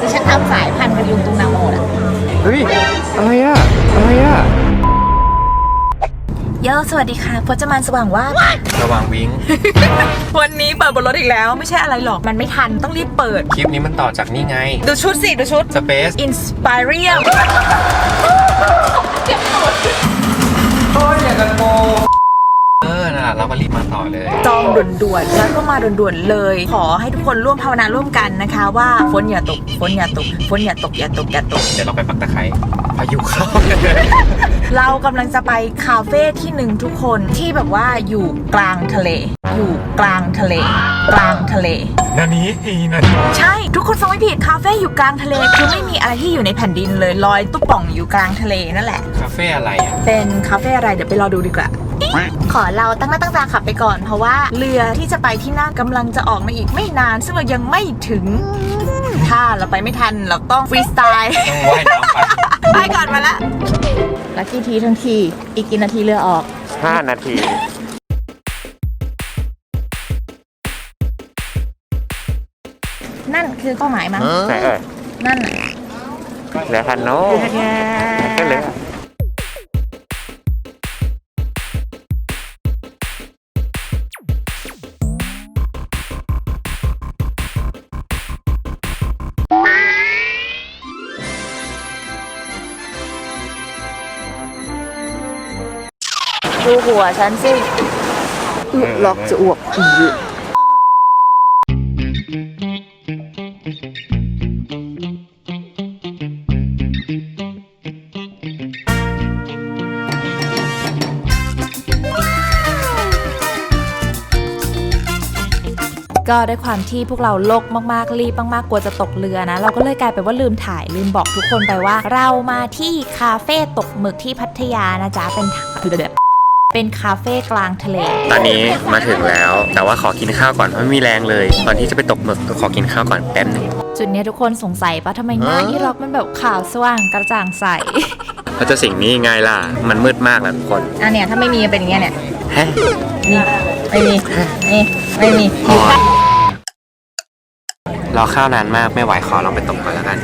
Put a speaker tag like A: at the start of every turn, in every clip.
A: ดิฉันทำสายพันธุ์พยุงตุงนาโมดอะ
B: เฮ้ย อะไรอะอะไรอะ
A: โยสวัสดีค่ะพจมานสว่างว่า
B: ระวังวิง
A: วันนี้เปิดบนรถอีกแล้ว ไม่ใช่อะไรหรอก มันไม่ทันต้องรีบเปิด
B: คลิปนี้มันต่อจากนี่ไง
A: ดูชุดสิ ดูชุด
B: Space
A: Inspirium
B: เออน่ะ เราก็รีบมาต่อเลย
A: จองด่วนๆแล้วก็มาด่วนๆเลย ขอให้ทุกคนร่วมภาวนาร่วมกันนะคะ ว่าฝนอย่าตกฝนอย่าตกฝนอย่าตกอย่าตกอย่าตก
B: เดี๋ยวเราไปปักตะไคร้พายุเข้า
A: เรากำลังจะไปคาเฟ่ที่หนึ่งทุกคนที่แบบว่าอยู่กลางทะเล อยู่กลางทะเล กลางทะเล
B: นานี้อีนา
A: ใช่ทุกคนฟังไม่ผิดคาเฟ่อยู่กลางทะเลคือไม่มีอะไรที่อยู่ในแผ่นดินเลยลอยตุ๊บป่องอยู่กลางทะเลนั่นแหละ
B: คาเฟ่อะไรอะ
A: เป็นคาเฟ่อะไรเดี๋ยวไปรอดูดีกว่า ขอเราตั้งหน้าตั้งตาขับไปก่อนเพราะว่าเรือที่จะไปที่นั่นกำลังจะออกมาอีกไม่นาน ซึ่งเรายังไม่ถึง ถ้าเราไปไม่ทันเราต้องฟรีสไตล์
B: ต้องว่ายน้ำไป
A: ไปก่อนมาละลักกี้ทีทั้งทีอีกกี่นาทีเรือออก
B: 5 นาที
A: นั่นคือเป้าหมายมั้ง
B: ไหนเอ่ย
A: นั่นน่ะ
B: เหลือคันโน้ก็เหลือ
A: ดูหัวฉันสิอึล็อกจะอ้วกอีก ก็ด้วยความที่พวกเราโลกมากๆรีบมากๆกลัวจะตกเรือนะ เราก็เลยกลายเป็นว่าลืมถ่ายลืมบอกทุกคนไปว่า เรามาที่คาเฟ่ตกหมึกที่พัทยานะจ๊ะเป็นเป็นคาเฟ่กลางทะเล
B: ตอนนี้มาถึงแล้ว แต่ว่าขอกินข้าวก่อนเพราะไม่มีแรงเลยตอนที่จะไปตกหมึกก็ขอกินข้าวก่อนแป๊บหนึง
A: จุดเนี้ยทุกคนสงสัยปะทำไมหน้าอีร็อกมันแบบขาวสว่างกระจ่างใส
B: แล้วจะสิ่งนี้ไงล่ะ มันมืดมากแล้วทุกคน
A: อันเนี้ยถ้าไม่มีเป็นอย่างเงี้ยเนี่ย
B: แฮะ
A: นี่ไม่มีนี่ไม่มี
B: พอ รอข้าวนานมากไม่ไหวขอลองไปตกก่อนแล้วกัน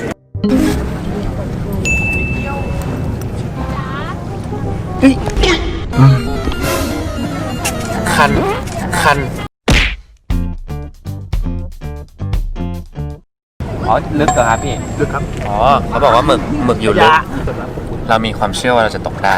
B: คัน คัน อ๋อ ลึกเหรอครับพี่ ลึกครับ อ๋อ เขาบอกว่าหมึกหมึกอยู่ลึก เรามีความเชื่อว่าเราจะตกได้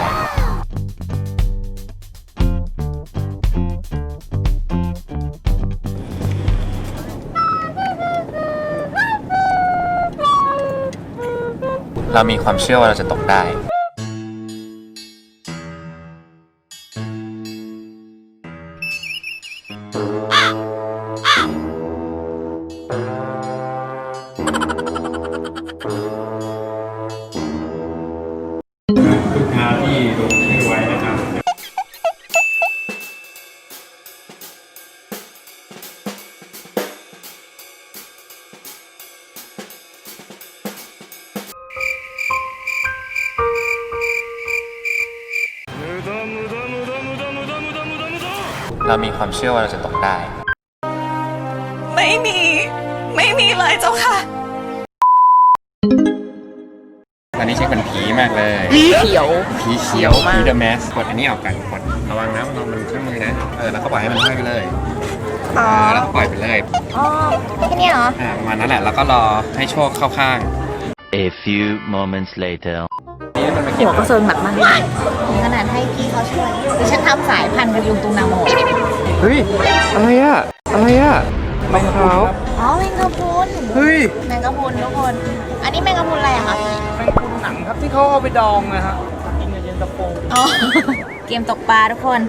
B: เรามีความเชื่อว่าเราจะตกได้ เรามีความเชื่อว่าเราจะตกได้
A: ไม่มี ไม่มีเลยเจ้าค่ะ
B: อันนี้เช็คเป็นผีมากเลย
A: เขียว
B: ผีเขียวผีเดอะแมสกดอันนี้ออกกันกดระวังนะระวังมันเครื่องมือนะ เออ แล้วก็ปล่อยให้มันห้อยไปเลย
A: อ๋อ
B: เออแล้วก็ปล่อยไปเลย
A: อ๋อแค่เนี้ยเหรอ
B: อ่าประมาณนั้นแหละ แล้วก็รอให้โชคเข้าข้าง
C: A few moments later.
B: นี่มันมาเก็บ
A: หัวก็เซิงหนักมากถึงขนาดให้พี่เขาช่วยดิฉันทำสายพันธุ์พยุงตุงนาโม
B: เฮ้ย อะไรอะอะไรอะรองเท้า
A: อ๋อแมงกะพรุน
B: เฮ้ย
A: แมงกะพรุนทุกคน อันนี้แมงกะพรุนอะไรอะคะ
D: หนังครับที่เขาเอาไปดองนะฮะกินกับเย็นตาโฟ
A: อ๋อเกมตกปลาทุกคน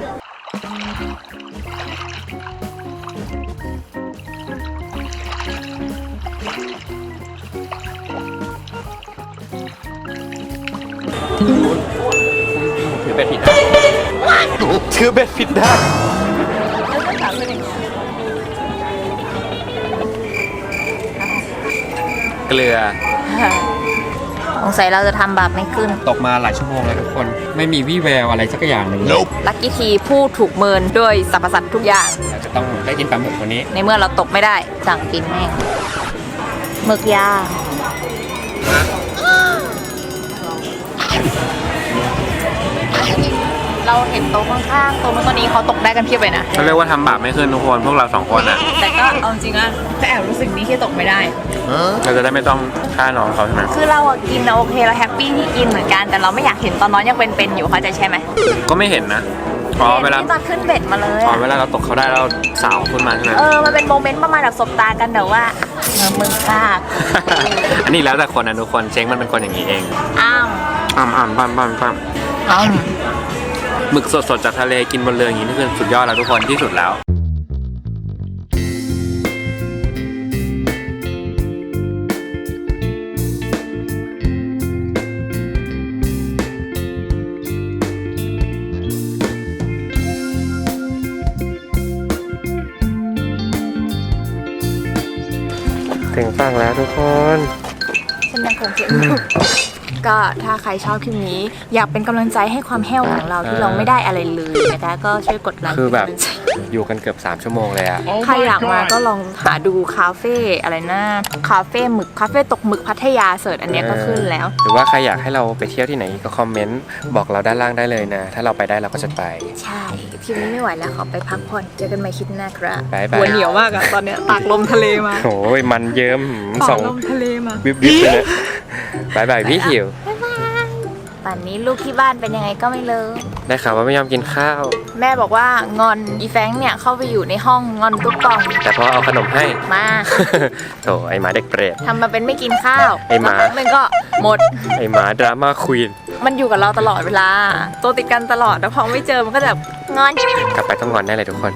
B: ถือเบ็ดผิดด้านถือเบ็ดผิดด้านเกลือ
A: สงสัยเราจะทำบาปไม่ขึ้น
B: ตกมาหลายชั่วโมงแล้วทุกคน ไม่มีวี่แววอะไรสักอย่างหนึ่ง
A: ลักกี้ทีผู้ถูกเมินด้วยสรรพสัตว์ทุกอย่าง
B: เราจะต้องได้กินปลาหมึกวันนี้
A: ในเมื่อเราตกไม่ได้สั่งกินแม่งหมึกย่าง เราเห็นโต๊ะข้างๆโต๊ะนู้นโต๊ะนี้เขาตกได้กันเพียบเลยนะ
B: เขาเรียกว่าทำบาปไม่ขึ้นทุกคนพวกเราสองคนอะ
A: แต่ก็เอาจริงๆอะก็แอบรู้สึกนี้ที่ตกไม่ได้
B: เราจะได้ไม่ต้องฆ่าน้องเขาใช่ไหม
A: คือเราอะกินอะโอเคเราแฮปปี้ที่กินเหมือนกันแต่เราไม่อยากเห็นตอนน้องยังเป็นๆอยู่เขาใจใช่ไหม
B: ก็ไม่เห็นนะอ๋อเวลา
A: ที่ตอนขึ้นเบ็ดมาเลย
B: อ๋อ
A: อะ
B: เวลาเราตกเขาได้เราสาวขึ้นมาใช่ไหม
A: เอ อมันเป็นโมเมนต์ประมาณแบบสบตากันแต่ว่าเออมึงฆ่า
B: อันนี้แล้วแต่คนนะทุกคนเช้งมันเป็นคนอย่างนี้เอง
A: อ้าว
B: อ่ำอ่ำปั้มปั้มปั้ม
A: อ้าว
B: หมึกสดๆจากทะเลกินบนเรืออย่างนี้นี่คือสุดยอดแล้วทุกคนที่สุดแล้วถึงฝั่งแล้วทุกคน
A: ฉันยังคงเขียนอยู่ ก็ถ้าใครชอบคลิปนี้ อยากเป็นกำลังใจให้ความแห้วของเราที่เราไม่ได้อะไรเลยนะคะก็ช่วยกดไลค์
B: คือแบบ
A: เป็นกำลังใจ
B: อยู่กันเกือบ 3 ชั่วโมงเลยอะ
A: ใครอยากมาก็ลองหาดูคาเฟ่อะไรนะคาเฟ่หมึกคาเฟ่ตกหมึกพัทยาเสิร์ชอันเนี้ยก็ขึ้นแล้ว
B: หรือว่าใครอยากให้เราไปเที่ยวที่ไหนก็คอมเมนต์บอกเราด้านล่างได้เลยนะ ถ้าเราไปได้เราก็จะไป
A: ใช่คลิปนี้ไม่ไหวแล้วขอไปพักผ่อนเจอกันใหม่คลิปหน้าครับ
B: บ๊ายบาย
A: หัวเหนียวมากอะตอนเนี้ยตากลมทะเลมา
B: โอ้ยมันเยิ้มหืมส
A: ตา
B: อกง
A: ลมทะเลมา
B: วิบวิบเลย บายบายพี่หิว
A: ป่านนี้ลูกที่บ้านเป็นยังไงก็ไม่รู้
B: ได้ข่าวว่าไม่ยอมกินข้าว
A: แม่บอกว่างอนอีแฟรงค์เนี่ยเข้าไปอยู่ในห้องงอนตุ๊กปอง
B: แต่พอเอาขนมให้
A: มา
B: โถไอหมาเด็กเปรต
A: ทำมาเป็นไม่กินข้าว
B: ไอ้หมา
A: แล้วมันก็หมด
B: ไอหมาดราม่าควีน
A: มันอยู่กับเราตลอดเวลา ตัวติดกันตลอดแต่พอไม่เจอมันก็จะแบบงอน
B: กลับไปต้องงอนได้เลยทุกคน